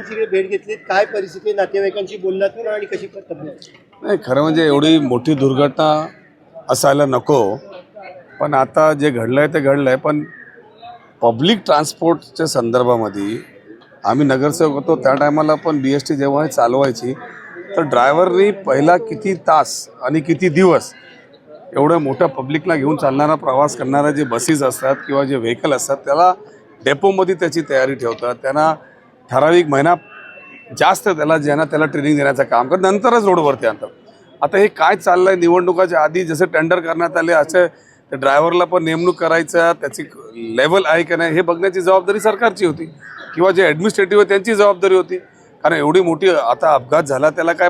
भेट घेतली काय परिस्थिती नातेवाईकांशी बोललात आणि कशी नाही खरं म्हणजे एवढी मोठी दुर्घटना असायला नको. पण आता जे घडलं आहे ते घडलं आहे पण पब्लिक ट्रान्सपोर्टच्या संदर्भामध्ये आम्ही नगरसेवक होतो. त्या टायमाला पण बी एस टी जेव्हा हे चालवायची तर ड्रायव्हरनी पहिला किती तास आणि किती दिवस एवढ्या मोठ्या पब्लिकला घेऊन चालणारा प्रवास करणाऱ्या जे बसेस असतात किंवा जे व्हेकल असतात त्याला डेपोमध्ये त्याची तयारी ठेवतात. त्यांना ठराविक महिना जास्त त्याला ज्यांना त्याला ट्रेनिंग देण्याचं काम करत नंतरच रोडवरती आणतात. आता हे काय चाललं आहे निवडणुकाच्या आधी जसे टेंडर करण्यात आले असे त्या ड्रायव्हरला पण नेमणूक करायचं त्याची लेवल आहे का नाही हे बघण्याची जबाबदारी सरकारची होती. किंवा जे ॲडमिनिस्ट्रेटिव्ह आहे त्यांची जबाबदारी होती. कारण एवढी मोठी आता अपघात झाला त्याला काय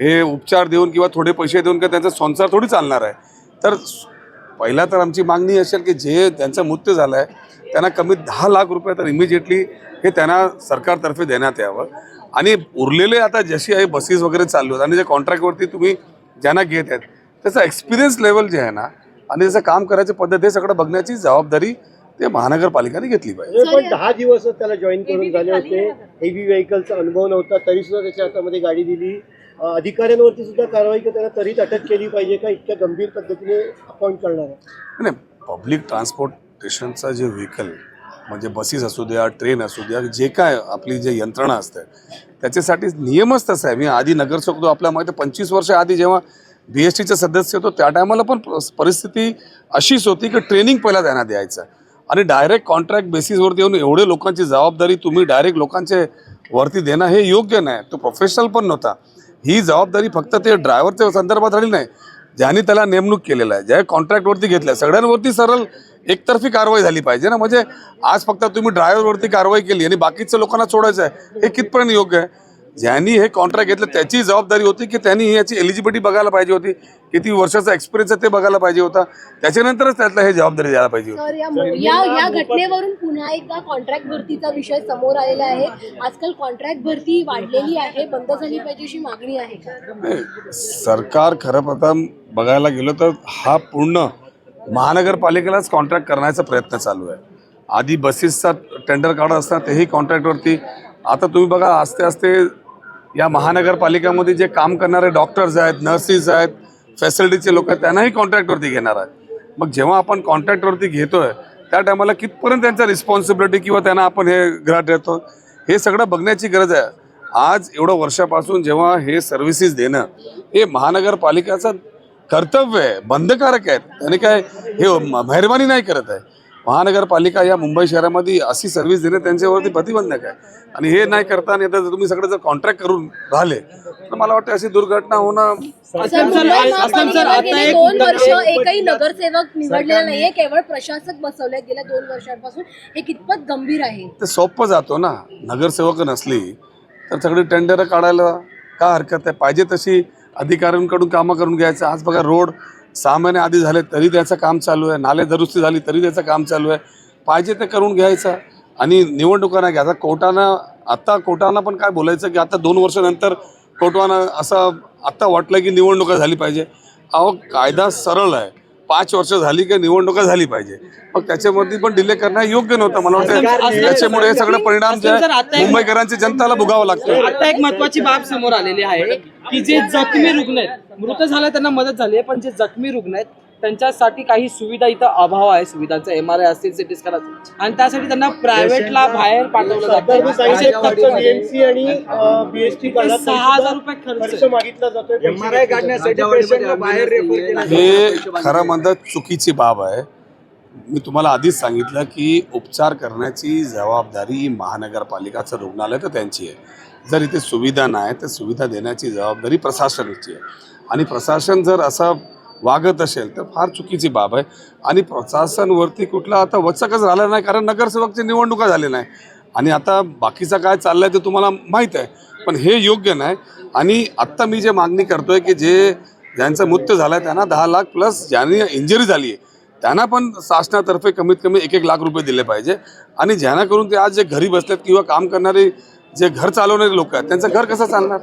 हे उपचार देऊन किंवा थोडे पैसे देऊन काय त्यांचा संसार थोडी चालणार आहे. तर पहिला तर आमची मागणी असेल की जे त्यांचा मृत्यू झाला आहे त्यांना कमीत दहा लाख रुपये तर इमिजिएटली हे त्यांना सरकारतर्फे देण्यात यावं. आणि उरलेले आता जशी आहे बसेस वगैरे चालू आहेत आणि जे कॉन्ट्रॅक्टवरती तुम्ही ज्यांना घेत आहेत त्याचा एक्सपिरियन्स लेवल जे आहे ना आणि त्याचं काम करायची पद्धत हे सगळं बघण्याची जबाबदारी ते महानगरपालिकेने घेतली पाहिजे. पण दहा दिवस त्याला जॉईन करून झाले होते. हेवी व्हेकलचा अनुभव नव्हता तरी सुद्धा त्याच्या हातामध्ये गाडी दिली. अधिकाऱ्यांवरती सुद्धा कारवाई त्यांना त्वरित अटक केली पाहिजे का इतक्या गंभीर पद्धतीने अपॉइंट करणार आहे? नाही पब्लिक ट्रान्सपोर्टेशनचा जे व्हेकल म्हणजे बसेस असू द्या ट्रेन असू द्या जे काय आपली जे यंत्रणा असते त्याच्यासाठी नियमच तसा आहे. मी आधी नगरसेवक होतो आपल्या माहिती पंचवीस वर्ष आधी जेव्हा बी एस टीचा सदस्य होतो त्या टायमाला पण प- परिस्थिती अशीच होती की ट्रेनिंग पहिला त्यांना द्यायचं. आणि डायरेक्ट कॉन्ट्रॅक्ट बेसिसवरती येऊन एवढे लोकांची जबाबदारी तुम्ही डायरेक्ट लोकांचे वरती देणं हे योग्य नाही. तो प्रोफेशनल पण नव्हता. ही जबाबदारी फक्त ते ड्रायव्हरच्या संदर्भात राहिली नाही. ज्यांनी त्याला नेमणूक केलेलं आहे ज्या कॉन्ट्रॅक्टवरती घेतल्या सगळ्यांवरती सरळ एकतर्फी कारवाई झाली पाहिजे ना. म्हणजे आज फक्त तुम्ही ड्रायव्हरवरती कारवाई केली आणि बाकीच्या लोकांना सोडायचं आहे हे कितपर्यंत योग्य आहे? ज्यांनी हे कॉन्ट्रॅक्ट घेतलं त्याची जबाबदारी होती की त्यांनी याची एलिजिबिलिटी बघायला पाहिजे होती. किती वर्षाचा एक्सपिरियन्स आहे ते बघायला पाहिजे होता. त्याच्यानंतरच त्यातला हे जबाबदारी द्यायला पाहिजे होती. या घटनेवरून पुन्हा एकदा कॉन्ट्रॅक्ट भरतीचा विषय समोर आलेला आहे. आजकाल कॉन्ट्रॅक्ट भरती वाढलेली आहे. बंद झाली पाहिजे अशी मागणी आहे सरकार खरं प्रथम बघायला गेलो तर हा पूर्ण महानगरपालिकेलाच कॉन्ट्रॅक्ट करण्याचा प्रयत्न चालू आहे. आधी बसेसचा टेंडर काढत असताना तेही कॉन्ट्रॅक्टवरती आता तुम्ही बघा आस्ते आस्ते या महानगरपालिकामध्ये जे काम करणारे डॉक्टर्स आहेत नर्सेस आहेत फॅसिलिटीचे लोक आहेत त्यांनाही कॉन्ट्रॅक्टवरती घेणार आहे मग जेव्हा आपण कॉन्ट्रॅक्टवरती घेतोय त्या टायमाला कितपर्यंत त्यांचा रिस्पॉन्सिबिलिटी किंवा त्यांना आपण हे ग्राहक देतो? हे सगळं बघण्याची गरज आहे. आज एवढं वर्षापासून जेव्हा हे सर्व्हिसेस देणं हे महानगरपालिकाचं कर्तव्य आहे बंधकारक आहेत त्याने काय हे मेहरबानी नाही करत आहे. महानगरपालिका या मुंबई शहरामध्ये अशी सर्व्हिस देणं त्यांच्यावरती प्रतिबंधक आहे. आणि हे नाही करता आता जर तुम्ही सगळं जर कॉन्ट्रॅक्ट करून राहिले तर मला वाटतं अशी दुर्घटना होणं गेले दोन वर्ष एक- एकही नगरसेवक निवडलेला नाहीये केवळ प्रशासक बसवले गेल्या दोन वर्षांपासून. हे कितपत गंभीर आहे? ते सोपं जातो ना. नगरसेवक नसली तर सगळी टेंडर काढायला का हरकत आहे? पाहिजे तशी अधिकाऱ्यांकडून कामं करून घ्यायचं. आज बघा रोड सहा महिने आधी झाले तरी त्याचं काम चालू आहे. नाले दुरुस्ती झाली तरी त्याचं काम चालू आहे. पाहिजे ते करून घ्यायचं. आणि निवडणुका नाही घ्या. आता कोर्टानं आता कोर्टानं पण काय बोलायचं की आता दोन वर्षानंतर कोर्टानं असं आत्ता वाटलं की निवडणुका झाली पाहिजे. अहो कायदा सरळ आहे. पाच वर्ष झाली की निवडणुका झाली पाहिजे. मग त्याच्यावरती पण डिले करणं योग्य नव्हतं मला वाटतं. त्याच्यामुळे हे सगळं परिणाम जे आहे मुंबईकरांची जनताला भोगावं लागतं. आता एक महत्वाची बाब समोर आलेली आहे की जे जखमी रुग्ण आहेत मृत झाले त्यांना मदत झाली आहे पण जे जखमी रुग्ण आहेत त्यांच्यासाठी काही सुविधा इथं अभाव आहे सुविधांचा एम आर आय असतील सिटी स्कॅन असतील. आणि त्यासाठी त्यांना प्रायव्हेटला बाहेर पाठवलं सांगितले फक्त जातं सहा हजार रुपये खर्च. मागितला जातोय. एमआरआय काढण्यासाठी पेशंटला बाहेर रेफर केलं हे खरं म्हणतात चुकीची बाब आहे. मी तुम्हाला आधीच सांगितलं की उपचार करण्याची जबाबदारी ही महानगरपालिकाचं रुग्णालय तर त्यांची आहे. जर इथे सुविधा नाही तर सुविधा देण्याची जबाबदारी प्रशासनाची आहे. आणि प्रशासन जर असं वागत असेल तर फार चुकीची बाब आहे. आणि प्रशासनवरती कुठला आता वचकच राहिला नाही कारण नगरसेवकची निवडणुका झाली नाही. आणि आता बाकीचं काय चाललंय ते तुम्हाला माहीत आहे पण हे योग्य नाही. आणि आत्ता मी जे मागणी करतोय की जे ज्यांचा मृत्यू झाला त्यांना दहा लाख प्लस ज्यांनी इंजरी झाली आहे त्यांना पण शासनातर्फे कमीत कमी एक एक लाख रुपये दिले पाहिजे. आणि ज्यांना करून ते आज जे घरी बसलेत किंवा काम करणारे जे घर चालवणारे लोक आहेत त्यांचं घर कसं चालणार?